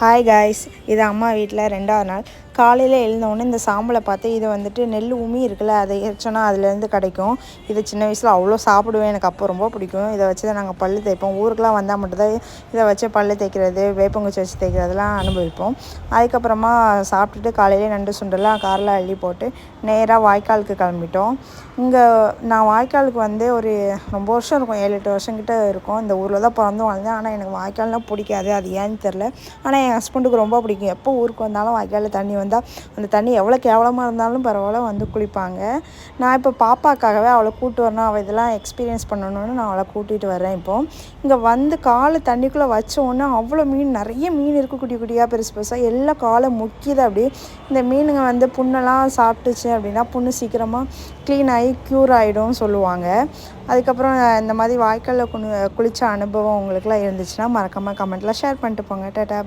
Hi guys இது அம்மா வீட்டில் ரெண்டாவது நாள். காலையில் எழுந்தோடனே இந்த சாம்பலை பார்த்து இதை வந்துட்டு நெல் உமி இருக்குல்ல அதை எரிச்சோன்னா அதுலேருந்து கிடைக்கும். இது சின்ன வயசில் அவ்வளோ சாப்பிடுவேன் எனக்கு அப்போ ரொம்ப பிடிக்கும். இதை வச்சு தான் நாங்கள் பல்லு தேய்ப்போம். ஊருக்கெலாம் வந்தால் மட்டும்தான் இதை வச்சு பல்லு தேய்க்கிறது வேப்பங்குச்சி வச்சு தேய்க்கிறதுலாம் அனுபவிப்போம். அதுக்கப்புறமா சாப்பிட்டுட்டு காலையிலே நண்டு சுண்டெல்லாம் காரில் அள்ளி போட்டு நேராக வாய்க்காலுக்கு கிளம்பிட்டோம். இங்கே நான் வாய்க்காலுக்கு வந்து ஒரு ரொம்ப வருஷம் இருக்கும் ஏழு எட்டு வருஷம் கிட்டே இருக்கும். இந்த ஊரில் தான் பிறந்து வளர்ந்தேன். ஆனால் எனக்கு வாய்க்கால்லாம் பிடிக்காது. அது ஏன்னு தெரில ஆனால் என் ஹஸ்பண்டுக்கு ரொம்ப பிடிக்கும். எப்போ ஊருக்கு வந்தாலும் வாய்க்காலில் தண்ணி வந்தால் அந்த தண்ணி எவ்வளோ கேவலமாக இருந்தாலும் பரவாயில்ல வந்து குளிப்பாங்க. நான் இப்போ பாப்பாக்காகவே அவளை கூட்டு வரணும் அவள் இதெல்லாம் எக்ஸ்பீரியன்ஸ் பண்ணணும்னு நான் அவளை கூட்டிகிட்டு வரேன் இப்போது இங்கே வந்து காலை தண்ணிக்குள்ளே வச்ச அவ்வளோ மீன் நிறைய மீன் இருக்குது குட்டி குட்டியாக பெருசு பெருசாக எல்லாம் காலை முக்கியது அப்படி இந்த மீனுங்க வந்து புண்ணெல்லாம் சாப்பிட்டுச்சு அப்படின்னா புண்ணு சீக்கிரமாக க்ளீன் ஆகி க்யூர் ஆகிடும் சொல்லுவாங்க. அதுக்கப்புறம் இந்த மாதிரி வாய்க்காலில் குளி குளித்த அனுபவம் உங்களுக்குலாம் இருந்துச்சுன்னா மறக்காமல் கமெண்ட்டில் ஷேர் பண்ணிட்டு போங்க. டேட்டா